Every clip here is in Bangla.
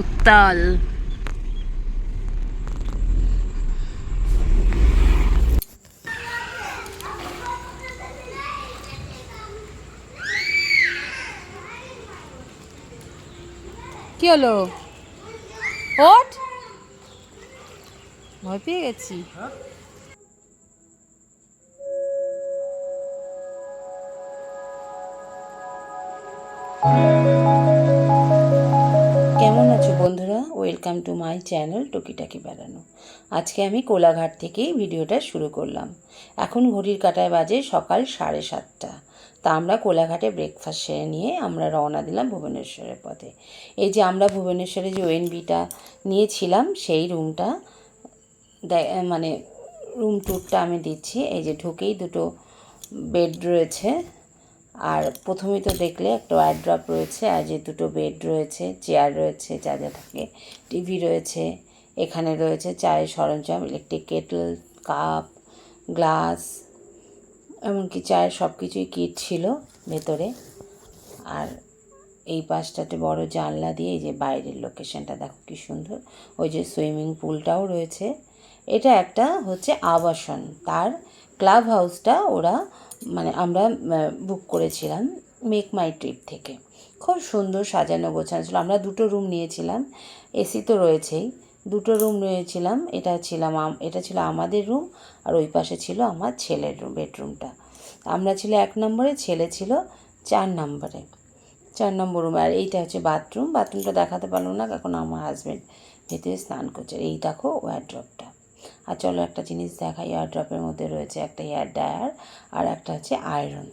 উত্তাল কি হলো? ওঠ। ভয় পেয়ে গেছি। কেমন ওয়েলকাম টু মাই চ্যানেল টুকিটাকি বেড়ানো আজকে আমি কোলাঘাট থেকেই ভিডিওটা শুরু করলাম। এখন ঘড়ির কাটায় বাজে সকাল সাড়ে সাতটা। তা আমরা কোলাঘাটে ব্রেকফাস্ট সেরে নিয়ে আমরা রওনা দিলাম ভুবনেশ্বরের পথে। এই যে আমরা ভুবনেশ্বরে যে ওএনবিটা নিয়েছিলাম, সেই রুমটা মানে রুম ট্যুরটা আমি দিচ্ছি। এই যে ঢুকেই দুটো বেড রয়েছে। আর প্রথমেই তো দেখলে একটা ওয়ার্ড্রপ রয়েছে আর যে দুটো বেড রয়েছে চেয়ার রয়েছে, যা যা থাকে টিভি রয়েছে, এখানে রয়েছে চায়ের সরঞ্জাম ইলেকট্রিক কেটল কাপ গ্লাস এমনকি চায়ের সব কিছুই কিট ছিল ভেতরে। আর এই পাশটাতে বড় জানলা দিয়ে এই যে বাইরের লোকেশনটা দেখো কি সুন্দর, ওই যে সুইমিং পুলটাও রয়েছে। এটা একটা হচ্ছে আবাসন, তার ক্লাব হাউসটা ওরা মানে আমরা বুক করেছিলাম মেক মাই ট্রিপ থেকে। খুব সুন্দর সাজানো গোছানো ছিল। আমরা দুটো রুম নিয়েছিলাম। এসি তো রয়েছেই। দুটো রুম নিয়েছিলাম। এটা ছিলাম এটা ছিল আমাদের রুম আর ওই পাশে ছিল আমার ছেলের রুম বেডরুমটা আমরা ছিল এক নম্বরে, ছেলে ছিল চার নম্বরে। চার নম্বর রুম আর এইটা হচ্ছে বাথরুম বাথরুমটা দেখাতে পারল না, এখন আমার হাজব্যান্ড ভেতরে স্নান করছে। এই দেখো ওয়ারড্রপটা আর চলো একটা জিনিস দেখাই ওয়ারড্রপের মধ্যে রয়েছে একটা হেয়ার ড্রায়ার আর একটা হচ্ছে আয়রন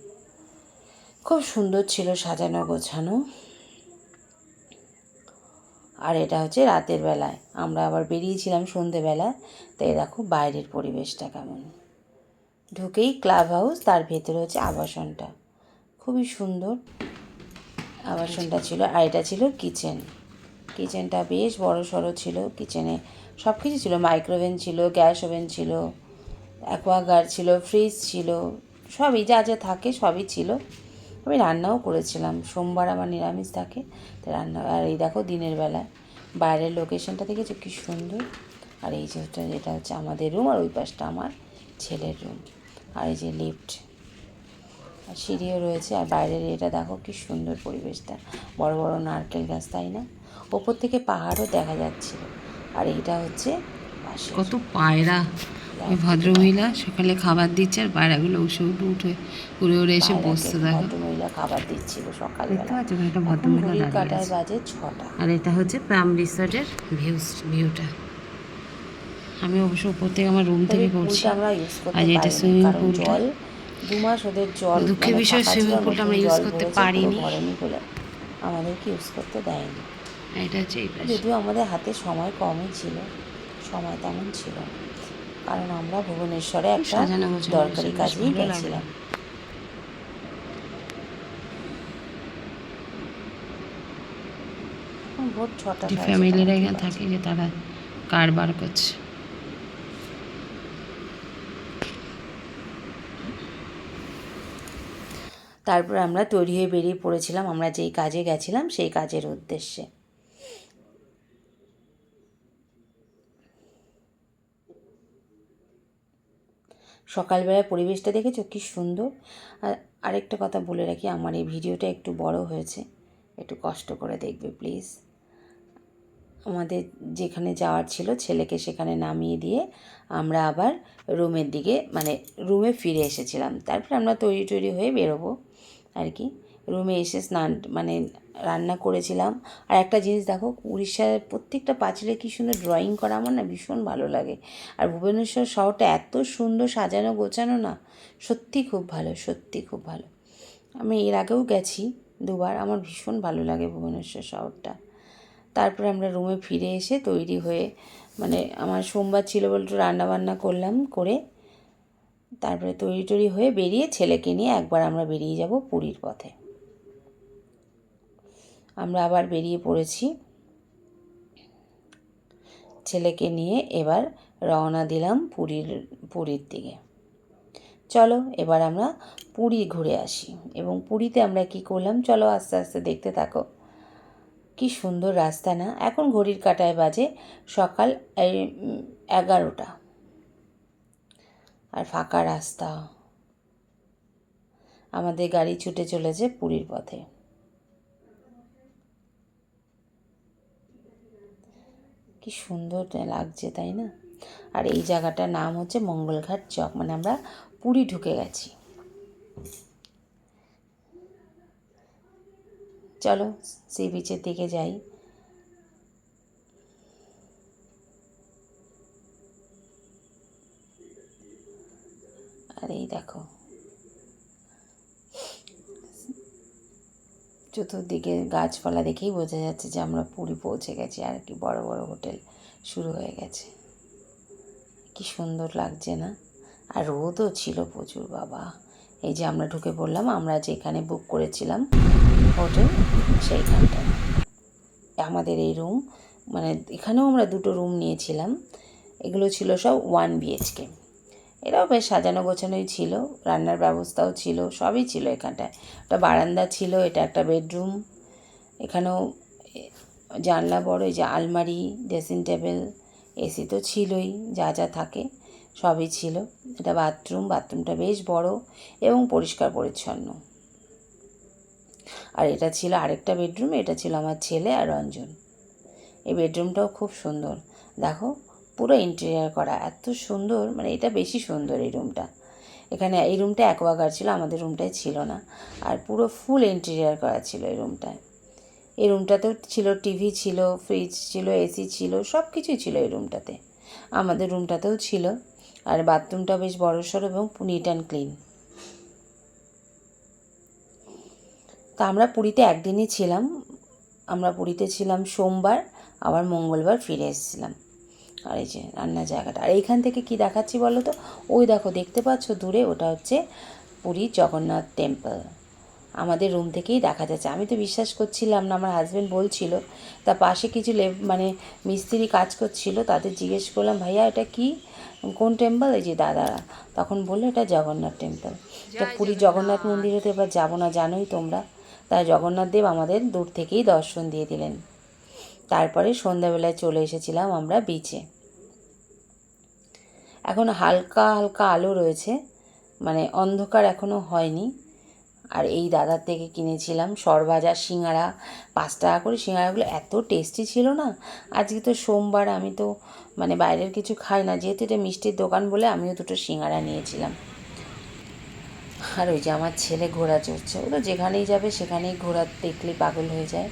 খুব সুন্দর ছিল সাজানো গোছানো। আর এটা হচ্ছে রাতের বেলায়। আমরা আবার বেরিয়েছিলাম সন্ধেবেলায় তাই দেখো বাইরের পরিবেশটা কেমন। ঢুকেই ক্লাব হাউস তার ভেতরে হচ্ছে আবাসনটা। খুবই সুন্দর আবাসনটা ছিল আর এটা ছিল কিচেন কিচেনটা বেশ বড় সড়ো ছিল, কিচেনে সব কিছু ছিল মাইক্রোওভেন ছিল গ্যাস ওভেন ছিল অ্যাকোয়াগার্ড ছিল ফ্রিজ ছিল, সবই যা যা থাকে সবই ছিল। আমি রান্নাও করেছিলাম, সোমবার আমার নিরামিষ থাকে তাই রান্না, আর এই দেখো দিনের বেলায় বাইরের লোকেশনটা দেখেছ কি সুন্দর? আর এই যে এটা হচ্ছে আমাদের রুম আর ওই পাশটা আমার ছেলের রুম আর এই যে লিফট আর সিঁড়িও রয়েছে, আর বাইরের এটা দেখো কি সুন্দর পরিবেশটা, বড় বড় নারকেল গাছ, তাই না? ওপর থেকে পাহাড়ও দেখা যাচ্ছিল। আর এইটা হচ্ছে কত পায়রা। ওই ভদ্রমহিলা সকালে খাবার দিচ্ছে আর পায়রাগুলো উঠে উঠে উঠে উড়ে উড়ে এসে বসতে দেখো। ভদ্রমহিলা খাবার দিচ্ছিল দেখতে সকালবেলা পাচ্ছ একটা ভদ্রমহিলা কাটায় বাজে ছটা। আর এটা হচ্ছে প্রাম রিসর্টের ভিউস ভিউটা। আমি অবশ্য উপর থেকে আমার রুম থেকে করছি। আমরা আর এটা সুইমিং পুলটা। জল দু মাস ওদের জল দুঃখের মানে বিষয় সুইমিং poolটা আমরা ইউজ করতে পারিনি। আমাদেরকে ইউজ করতে দেয়নি। এটা হচ্ছে এই পাশে যদিও আমাদের হাতে সময় কমই ছিল সময় তেমন ছিল কারণ আমরা ভুবনেশ্বরে একটা দরকারি কাজেই গেছিলাম। ভোর ছটা ফ্যামিলিরা এখানে থাকে যে তারা কারবার করছে। তারপর আমরা তৈরি হয়ে বেরিয়ে পড়েছিলাম আমরা যেই কাজে গেছিলাম সেই কাজের উদ্দেশ্যে। সকালবেলায় পরিবেশটা দেখেছ? কি সুন্দর। আর আরেকটা কথা বলে রাখি, আমার এই ভিডিওটা একটু বড় হয়েছে। একটু কষ্ট করে দেখবে, প্লিজ। আমাদের যেখানে যাওয়ার ছিল, ছেলেকে সেখানে নামিয়ে দিয়ে আমরা আবার রুমের দিকে মানে রুমে ফিরে এসেছিলাম। তারপরে আমরা তৈরি টৈরি হয়ে বেরোবো, আর কি। রুমে এসে স্নান মানে রান্না করেছিলাম। আর একটা জিনিস দেখো, উড়িষ্যার প্রত্যেকটা পাঁচিলে কী সুন্দর ড্রয়িং করা, আমার না ভীষণ ভালো লাগে। আর ভুবনেশ্বর শহরটা এত সুন্দর সাজানো গোছানো না, সত্যি খুব ভালো, সত্যি খুব ভালো। আমি এর আগেও গেছি দুবার, আমার ভীষণ ভালো লাগে ভুবনেশ্বর শহরটা। তারপরে আমরা রুমে ফিরে এসে তৈরি হয়ে মানে আমার সোমবার ছিল বলে একটু রান্নাবান্না করলাম করে, তারপরে তৈরি টৈরি হয়ে বেরিয়ে ছেলেকে নিয়ে একবার আমরা বেরিয়ে যাব পুরীর পথে। আমরা আবার বেরিয়ে পড়েছি। ছেলেকে নিয়ে এবার রওনা দিলাম পুরীর পুরীর দিকে। চলো, এবার আমরা পুরী ঘুরে আসি। এবং পুরীতে আমরা কি করলাম? চলো আস্তে আস্তে দেখতে থাকো। কি সুন্দর রাস্তা না? এখন ঘড়ির কাটায় বাজে সকাল এগারোটা। আর ফাঁকা রাস্তা। আমাদের গাড়ি ছুটে চলেছে পুরীর পথে। কি সুন্দর লাগছে, তাই না? আর এই জায়গাটার নাম হচ্ছে মঙ্গলঘাট চক মানে আমরা পুরী ঢুকে গেছি। চলো সি বিচের দিকে যাই। আর এই দেখো। চতুর্দিকে গাছপালা দেখেই বোঝা যাচ্ছে যে আমরা পুরী পৌঁছে গেছি আর কি বড় বড় হোটেল শুরু হয়ে গেছে। কি সুন্দর লাগছে না? আর রোদও ছিল প্রচুর, বাবা। এই যে আমরা ঢুকে পড়লাম, আমরা যেখানে বুক করেছিলাম হোটেল সেইখানটা আমাদের এই রুম মানে এখানেও আমরা দুটো রুম নিয়েছিলাম। এগুলো ছিল সব ওয়ান বিএইচকে এরাও বেশ সাজানো গোছানোই ছিল, রান্নার ব্যবস্থাও ছিল, সবই ছিল এখানটায়। একটা বারান্দা ছিল, এটা একটা বেডরুম, এখানেও জানলা বড়, এই যে আলমারি, ড্রেসিং টেবিল, এসি তো ছিলই, যা যা থাকে সবই ছিল। এটা বাথরুম, বাথরুমটা বেশ বড় এবং পরিষ্কার পরিচ্ছন্ন। আর এটা ছিল আরেকটা বেডরুম, এটা ছিল আমার ছেলে আর রঞ্জন। এই বেডরুমটাও খুব সুন্দর। দেখো পুরো ইন্টেরিয়ার করা। এত সুন্দর মানে এটা বেশি সুন্দর এই রুমটা এখানে এই রুমটা অ্যাকোয়াগার্ড ছিল, আমাদের রুমটায় ছিল না। আর পুরো ফুল ইন্টেরিয়ার করা ছিল এই রুমটায় এই রুমটাতেও ছিল টিভি ছিল ফ্রিজ ছিল এসি ছিল সব কিছুই ছিল এই রুমটাতে আমাদের রুমটাতেও ছিল। আর বাথরুমটা বেশ বড়সড় এবং নিট অ্যান্ড ক্লিন তা আমরা পুরীতে একদিনই ছিলাম। আমরা পুরীতে ছিলাম সোমবার, আবার মঙ্গলবার ফিরে এসেছিলাম। আর এই যে রান্নার জায়গাটা। আর এইখান থেকে কি দেখাচ্ছি বলো তো? ওই দেখো দেখতে পাচ্ছ দূরে? ওটা হচ্ছে পুরী জগন্নাথ টেম্পল আমাদের রুম থেকেই দেখা যাচ্ছে। আমি তো বিশ্বাস করছিলাম না আমার হাজব্যান্ড বলছিল। তা পাশে কিছু লেব মানে মিস্ত্রি কাজ করছিল তাদের জিজ্ঞেস করলাম ভাইয়া এটা কি? কোন টেম্পল এই যে দাদারা তখন বলল এটা জগন্নাথ টেম্পল তা পুরী জগন্নাথ। মন্দিরে তো এবার যাব না জানোই তোমরা। তাই জগন্নাথ দেব আমাদের দূর থেকেই দর্শন দিয়ে দিলেন। তারপরে সন্ধ্যাবেলায় চলে এসেছিলাম আমরা বিচে এখন হালকা হালকা আলো রয়েছে মানে অন্ধকার এখনও হয়নি। আর এই দাদার থেকে কিনেছিলাম সরভাজা সিঙ্গারা, পাঁচ টাকা করে সিঙ্গারাগুলো এত টেস্টি ছিল না। আজকে তো সোমবার, আমি তো মানে বাইরের কিছু খাই না, যেহেতু এটা মিষ্টির দোকান বলে আমিও দুটো সিঙ্গারা নিয়েছিলাম। আর ওই যে আমার ছেলে ঘোড়া চড়ছে, ও তো যেখানেই যাবে সেখানেই ঘোড়া দেখলে পাগল হয়ে যায়।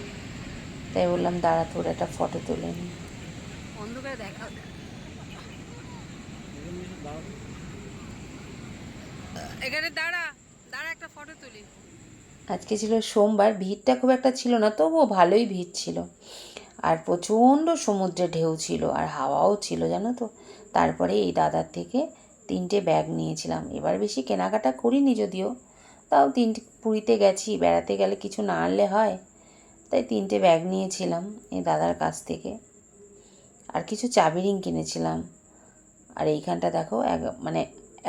তাই বললাম দাঁড়া তোর একটা ফটো তুলে নি। এখানে দাঁড়া দাঁড়া একটা ফটো তুলি। আজকে ছিল সোমবার ভিড়টা খুব একটা ছিল না তবুও ভালোই ভিড় ছিল। আর প্রচণ্ড সমুদ্রে ঢেউ ছিল আর হাওয়াও ছিল জানো তো? তারপরে এই দাদার থেকে তিনটে ব্যাগ নিয়েছিলাম। এবার বেশি কেনাকাটা করিনি যদিও। তাও তিনটে পুরীতে গেছি বেড়াতে গেলে কিছু না আনলে হয়। তাই তিনটে ব্যাগ নিয়েছিলাম এই দাদার কাছ থেকে। আর কিছু চাবি রিং কিনেছিলাম। আর এইখানটা দেখো, এক মানে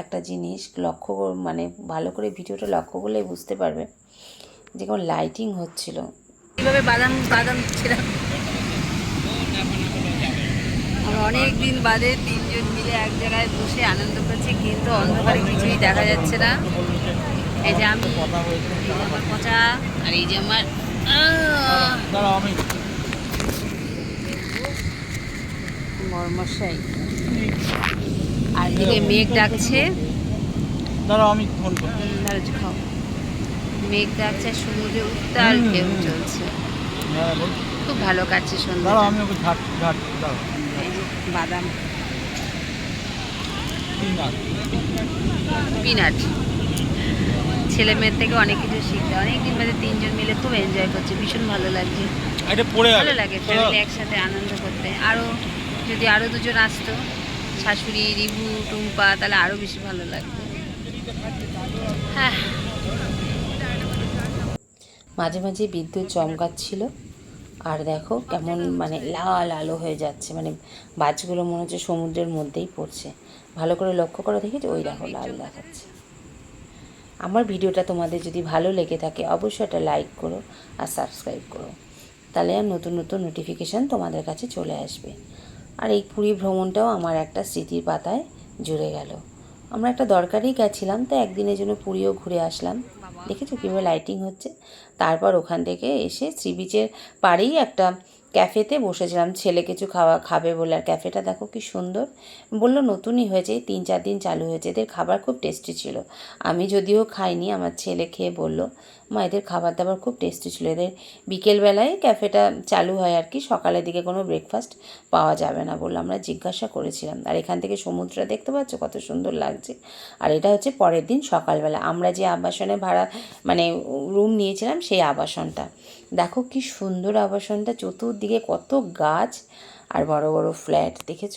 একটা জিনিস লক্ষ্য মানে ভালো করে ভিডিওটা লক্ষ্য করলে বুঝতে পারবে যে কেমন লাইটিং হচ্ছিল। কীভাবে বাদাম বাদাম ছিলাম? আমরা অনেক দিন বাদে তিনজন মিলে এক জায়গায় বসে আনন্দ করছি, কিন্তু অন্ধকারে কিছুই দেখা যাচ্ছে না। এই যে আমি আমার পচা, আর এই যে আমার দাঁড়াও আমি। মর্মশাই। আর দিকে মেঘ ডাকছে। দাঁড়াও আমি ফোন করছি। দাঁড়াও খাও। মেঘ ডাকছে সমুদ্রে উত্তাল ঢেউ। চলছে। খুব ভালো কাটছে দাঁড়াও সন্ধ্যা আমি ওকে ঝাড় ঝাড় দাঁড়াও। বাদাম। তিন পিনাট। ছেলে মেয়ের থেকে অনেক কিছু শিখতে অনেক দিন বাদে তিনজন মিলে খুব এনজয় করছে ভীষণ ভালো লাগছে। ভালো লাগে ফ্যামিলি একসাথে আনন্দ করতে। আরও যদি আরও দুজন আসতো শাশুড়ি রিভু টুম্পা তাহলে আরও বেশি ভালো লাগতো। হ্যাঁ। মাঝে মাঝে বিদ্যুৎ চমকাচ্ছিল। আর দেখো কেমন মানে লাল আলো হয়ে যাচ্ছে। মানে বাজগুলো মনে হচ্ছে সমুদ্রের মধ্যেই পড়ছে। ভালো করে লক্ষ্য করে দেখেছি ওই দেখো লাল দেখাচ্ছে। আমার ভিডিওটা তোমাদের যদি ভালো লেগে থাকে অবশ্যই একটা লাইক করো আর সাবস্ক্রাইব করো। তাহলে আর নতুন নতুন নোটিফিকেশান তোমাদের কাছে চলে আসবে। আর এই পুরী ভ্রমণটাও আমার একটা স্মৃতির পাতায় জুড়ে গেল। আমরা একটা দরকারেই গেছিলাম তো একদিনের জন্য পুরীও ঘুরে আসলাম। দেখেছ কীভাবে লাইটিং হচ্ছে? তারপর ওখান থেকে এসে সি বিচের পাড়েই একটা ক্যাফেতে বসেছিলাম। ছেলে কিছু খাওয়া খাবে বলে। আর ক্যাফেটা দেখো কি সুন্দর। বলল, নতুনই হয়েছে তিন চার দিন চালু হয়েছে। এদের খাবার খুব টেস্টি ছিল। আমি যদিও খাইনি, আমার ছেলে খেয়ে বলল মা, এদের খাবার দাবার খুব টেস্টি ছিল। এদের বিকেলবেলায় ক্যাফেটা চালু হয় আর কি, সকালের দিকে কোনো ব্রেকফাস্ট পাওয়া যাবে না বলে আমরা জিজ্ঞাসা করেছিলাম। আর এখান থেকে সমুদ্রটা দেখতে পাচ্ছ, কত সুন্দর লাগছে। আর এটা হচ্ছে পরের দিন সকালবেলা। আমরা যে আবাসনে ভাড়া মানে রুম নিয়েছিলাম সেই আবাসনটা। দেখো কি সুন্দর আবাসনটা, চতুর্দিকে কত গাছ আর বড় বড় ফ্ল্যাট দেখেছ?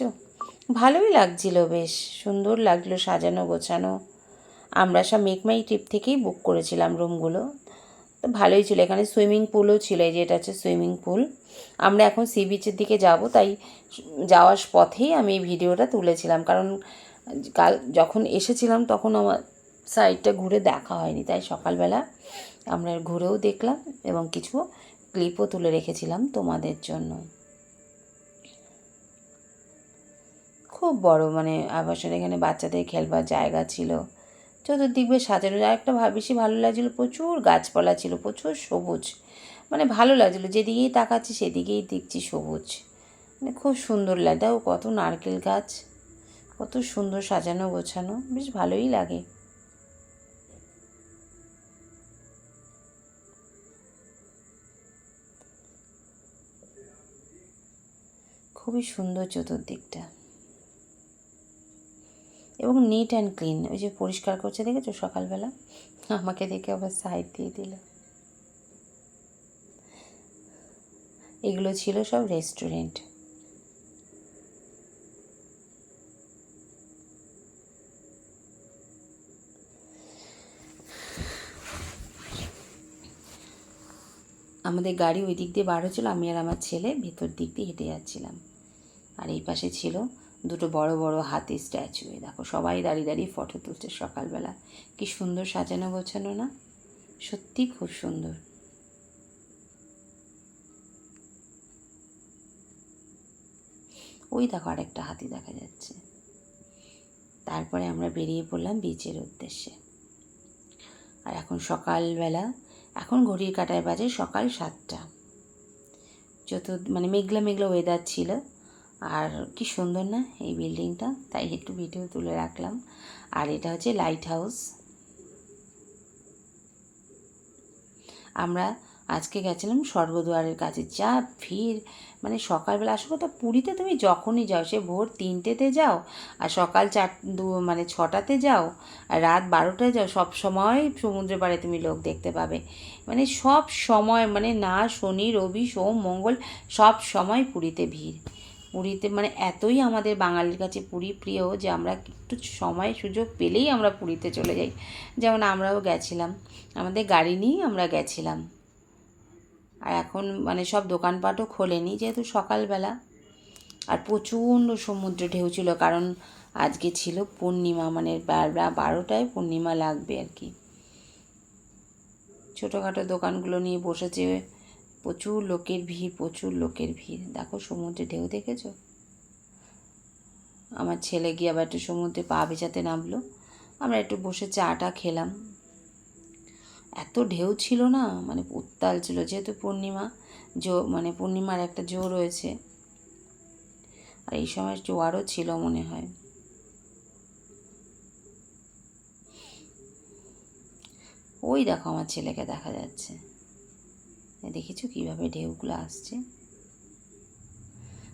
ভালোই লাগছিল বেশ, সুন্দর লাগল সাজানো গোছানো। আমরা সব মেকমাই ট্রিপ থেকেই বুক করেছিলাম রুমগুলো তো ভালোই ছিল। এখানে সুইমিং পুলও ছিল, এই যে এটা হচ্ছে সুইমিং পুল। আমরা এখন সি বিচের দিকে যাব, তাই যাওয়ার পথেই আমি এই ভিডিওটা তুলেছিলাম। কারণ কাল যখন এসেছিলাম তখন আমার সাইডটা ঘুরে দেখা হয়নি, তাই সকালবেলা আমরা ঘুরেও দেখলাম এবং কিছু ক্লিপও তুলে রেখেছিলাম তোমাদের জন্য। খুব বড় মানে আবাসন, এখানে বাচ্চাদের খেলবার জায়গা ছিল। চতুর্দিক বেশ সাজানো। আর একটা বেশি ভালো লাগছিল প্রচুর গাছপালা ছিল, প্রচুর সবুজ। মানে ভালো লাগছিল, যেদিকেই তাকাচ্ছি সেদিকেই দেখছি সবুজ। মানে খুব সুন্দর লাগে দেখো কত নারকেল গাছ, কত সুন্দর সাজানো গোছানো, বেশ ভালোই লাগে। খুবই সুন্দর চতুর্দিকটা। এবং নিট অ্যান্ড ক্লিন ওই যে পরিষ্কার করছে, দেখেছ? সকালবেলা আমাকে দেখে আবার সাইড দিয়ে দিল। এগুলো ছিল সব রেস্টুরেন্ট আমাদের গাড়ি ওই দিক দিয়ে বার হচ্ছিল, আমি আর আমার ছেলে ভেতর দিক দিয়ে হেঁটে যাচ্ছিলাম। আর এই পাশে ছিল দুটো বড় বড় হাতি স্ট্যাচু। দেখো, সবাই দাঁড়িয়ে দাঁড়িয়ে ফটো তুলছে সকালবেলা। কি সুন্দর সাজানো গোছানো না? সত্যি খুব সুন্দর। ওই দেখো আরেকটা হাতি দেখা যাচ্ছে। তারপরে আমরা বেরিয়ে পড়লাম বিচের উদ্দেশ্যে। আর এখন সকালবেলা, এখন ঘড়ির কাটায় বাজে সকাল সাতটা। যত মানে মেঘলা মেঘলা ওয়েদার ছিল আর কি সুন্দর না এই বিল্ডিংটা। তাই একটু ভিডিও তুলে রাখলাম। আর এটা হচ্ছে লাইট হাউস আমরা আজকে গেছিলাম স্বর্গদুয়ারের কাছে। যা ভিড় মানে সকালবেলা আসলে তো পুরীতে তুমি যখনই যাও, সে ভোর তিনটেতে যাও আর সকাল চার, দু মানে ছটাতে যাও আর রাত বারোটায় যাও, সব সময় সমুদ্রের পাড়ে তুমি লোক দেখতে পাবে। মানে সব সময় মানে না, শনি, রবি, সোম, মঙ্গল, সব সময় পুরীতে ভিড়। পুরীতে মানে এতই আমাদের বাঙালির কাছে পুরী প্রিয় যে আমরা একটু সময় সুযোগ পেলেই আমরা পুরীতে চলে যাই। যেমন আমরাও গেছিলাম, আমাদের গাড়ি নিয়েই আমরা গেছিলাম। আর এখন মানে সব দোকানপাটও খোলেনি যেহেতু সকালবেলা। আর প্রচণ্ড সমুদ্রে ঢেউ ছিল, কারণ আজকে ছিল পূর্ণিমা মানে বারোটায় পূর্ণিমা লাগবে আর কি। ছোটোখাটো দোকানগুলো নিয়ে বসেছে প্রচুর লোকের ভিড়, প্রচুর লোকের ভিড়। দেখো সমুদ্রে ঢেউ দেখেছ? আমার ছেলে গিয়ে আবার একটু সমুদ্রে পা ভেজাতে নামলো। আমরা একটু বসে চাটা খেলাম। এত ঢেউ ছিল না? মানে উত্তাল ছিল। যেহেতু পূর্ণিমা, জো মানে পূর্ণিমার একটা জো রয়েছে। আর এই সময় জোয়ারও ছিল মনে হয়। ওই দেখো আমার ছেলেকে দেখা যাচ্ছে। দেখেছ কীভাবে ঢেউগুলো আসছে?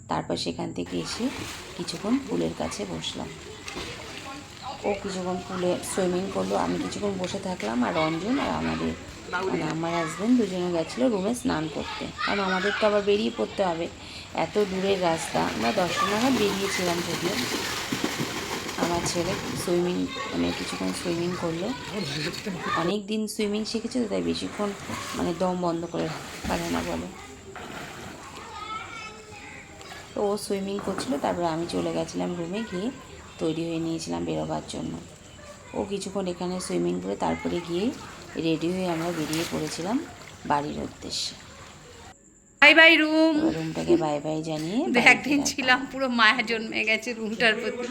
তারপর সেখান থেকে এসে কিছুক্ষণ পুলের কাছে বসলাম। ও কিছুক্ষণ পুলে সুইমিং করল, আমি কিছুক্ষণ বসে থাকলাম আর রঞ্জন আর আমাদের মানে আমার হাজব্যান্ড দুজনে গেছিল রুমে স্নান করতে। কারণ আমাদের তো আবার বেরিয়ে পড়তে হবে। এত দূরের রাস্তা, আমরা দশটা নাগাদ বেরিয়েছিলাম যদিও। আমার ছেলে, সুইমিং মানে কিছুক্ষণ সুইমিং করল। অনেক দিন সুইমিং শিখেছে তো তাই বেশিক্ষণ মানে দম বন্ধ করে পারে না বলে। তো ও সুইমিং করছিল, তারপরে আমি চলে গেছিলাম রুমে গিয়ে তৈরি হয়ে নিয়েছিলাম বেরোবার জন্য। ও কিছুক্ষণ এখানে সুইমিং করে তারপরে গিয়ে রেডি হয়ে আমরা বেরিয়ে পড়েছিলাম বাড়ির উদ্দেশ্যে। Bye bye room. রুমটাকে bye bye জানিয়ে একদিন ছিলাম পুরো মায়া জন্মে গেছে রুমটার প্রতি।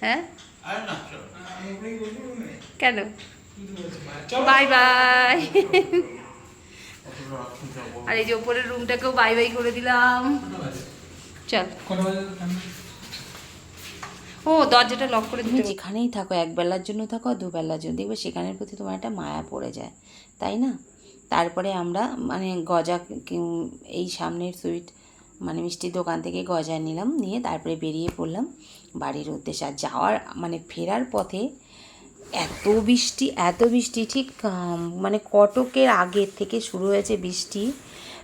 হ্যাঁ? কেন? Bye bye. আর এই যে ওপরের রুমটাকেও বাই বাই করে দিলাম। চল। ও দরজাটা লক করে তুমি যেখানেই থাকো এক বেলার জন্য থাকো দুবেলার জন্য দেখবে সেখানের প্রতি তোমার একটা মায়া পড়ে যায়। তাই না? তারপরে আমরা মানে গজা এই সামনের সুইট মানে মিষ্টির দোকান থেকে গজা নিলাম, নিয়ে তারপরে বেরিয়ে পড়লাম বাড়ির উদ্দেশ্যে। আর যাওয়ার মানে ফেরার পথে এত বৃষ্টি এত বৃষ্টি, ঠিক মানে কটকের আগের থেকে শুরু হয়েছে বৃষ্টি।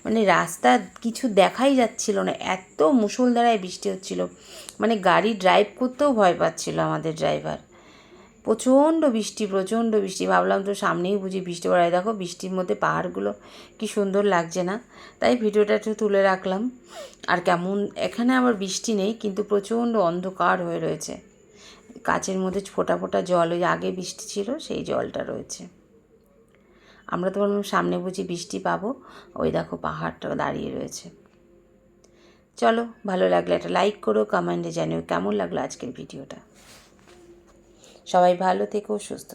মানে রাস্তা কিছু দেখাই যাচ্ছিল না, এত মুষলধারায় বৃষ্টি হচ্ছিল। মানে গাড়ি ড্রাইভ করতেও ভয় পাচ্ছিল আমাদের ড্রাইভার প্রচণ্ড বৃষ্টি প্রচণ্ড বৃষ্টি। ভাবলাম তো সামনেই বুঝি বৃষ্টি পড়ায়। দেখো, বৃষ্টির মধ্যে পাহাড়গুলো কি সুন্দর লাগছে না? তাই ভিডিওটা একটু তুলে রাখলাম। আর কেমন, এখানে আবার বৃষ্টি নেই, কিন্তু প্রচণ্ড অন্ধকার হয়ে রয়েছে। কাচের মধ্যে ফোটা ফোটা জল, ওই আগে বৃষ্টি ছিল, সেই জলটা রয়েছে। আমরা তো সামনে বুঝি বৃষ্টি পাবো। ওই দেখো পাহাড়টা দাঁড়িয়ে রয়েছে। চলো, ভালো লাগলে একটা লাইক করো কমেন্টে জানিও কেমন লাগল আজকের ভিডিওটা। সবাই ভালো থেকো সুস্থ